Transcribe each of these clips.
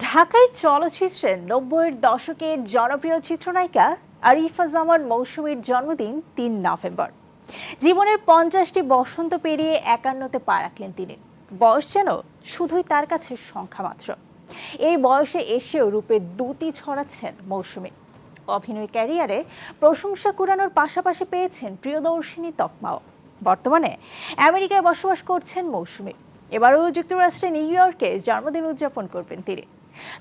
ঢাকায় চলচ্চিত্রের নব্বইয়ের দশকের জনপ্রিয় চিত্রনায়িকা আরিফা জামান মৌসুমীর জন্মদিন তিন নভেম্বর। জীবনের পঞ্চাশটি বসন্ত পেরিয়ে একান্নতে পা রাখলেন তিনি। বয়স যেন শুধুই তার কাছে সংখ্যা মাত্র। এই বয়সে এসেও রূপে দুটি ছড়াচ্ছেন মৌসুমী। অভিনয় ক্যারিয়ারে প্রশংসা কুড়ানোর পাশাপাশি পেয়েছেন প্রিয়দর্শিনী তকমাও। বর্তমানে আমেরিকায় বসবাস করছেন মৌসুমী। এবারও যুক্তরাষ্ট্রে নিউ ইয়র্কে জন্মদিন উদযাপন করবেন তিনি।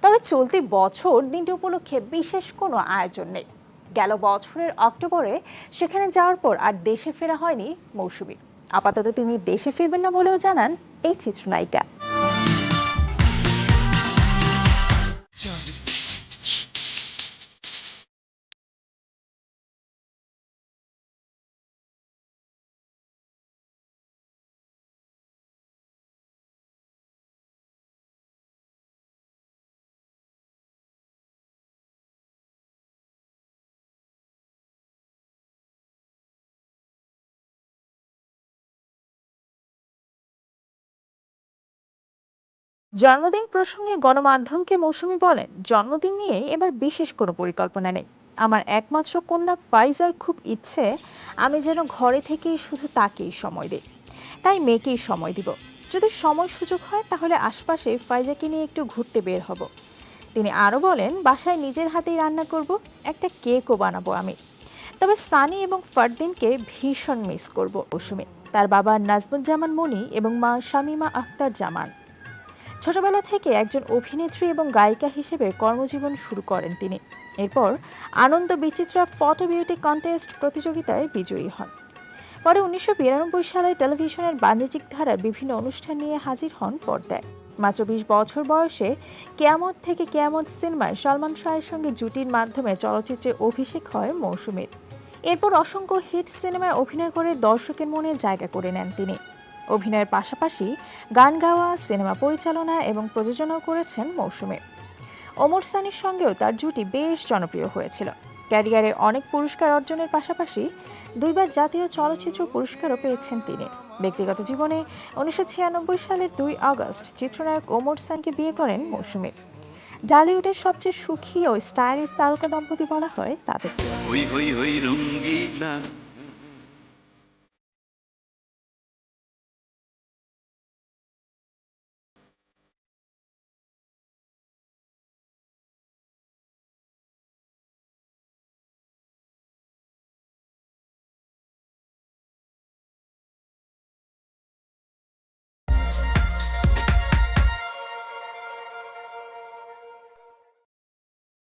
তবে চলতি বছর দিনটি উপলক্ষে বিশেষ কোনো আয়োজন নেই। গেল বছরের অক্টোবরে সেখানে যাওয়ার পর আর দেশে ফেরা হয়নি মৌসুমী। আপাতত তিনি দেশে ফিরবেন না বলেও জানান এই চিত্রনায়িকা। জন্মদিন প্রসঙ্গে গণমাধ্যমকে মৌসুমী বলেন, জন্মদিন নিয়ে এবার বিশেষ কোনো পরিকল্পনা নেই। আমার একমাত্র কন্যা পাইজার খুব ইচ্ছে, আমি যেন ঘরে থেকেই শুধু তাকেই সময় দিই। তাই মেয়েকেই সময় দিব। যদি সময় সুযোগ হয়, তাহলে আশপাশে ফাইজাকে নিয়ে একটু ঘুরতে বের হব। তিনি আরও বলেন, বাসায় নিজের হাতেই রান্না করব, একটা কেকও বানাবো আমি। তবে সানি এবং ফারদিনকে ভীষণ মিস করব মৌসুমী। তার বাবা নাজমুজ্জামান মনি এবং মা শামিমা আক্তার জামান। ছোটবেলা থেকে একজন অভিনেত্রী এবং গায়িকা হিসেবে কর্মজীবন শুরু করেন তিনি। এরপর Anando Bichitra photo beauty contest প্রতিযোগিতায় বিজয়ী হন। পরে উনিশশো বিরানব্বই সালে টেলিভিশনের বাণিজ্যিক ধারার বিভিন্ন অনুষ্ঠান নিয়ে হাজির হন পর্দায়। মাত্র বিশ বছর বয়সে কেয়ামত থেকে কেয়ামত সিনেমায় সলমান শাহের সঙ্গে জুটির মাধ্যমে চলচ্চিত্রে অভিষেক হয় মৌসুমীর। এরপর অসংখ্য হিট সিনেমায় অভিনয় করে দর্শকের মনে জায়গা করে নেন তিনি। অভিনয়ের পাশাপাশি গান গাওয়া, সিনেমা পরিচালনা এবং প্রযোজনাও করেছেন মৌসুমে। ওমর সানির সঙ্গেও তার জুটি বেশ জনপ্রিয় হয়েছিল। ক্যারিয়ারে অনেক পুরস্কার অর্জনের পাশাপাশি দুইবার জাতীয় চলচ্চিত্র পুরস্কারও পেয়েছেন তিনি। ব্যক্তিগত জীবনে উনিশশো ছিয়ানব্বই সালের দুই আগস্ট চিত্রনায়ক ওমর সানকে বিয়ে করেন মৌসুমী। ডালিউডের সবচেয়ে সুখী ও স্টাইলিশ তারকা দম্পতি বলা হয় তাদেরকে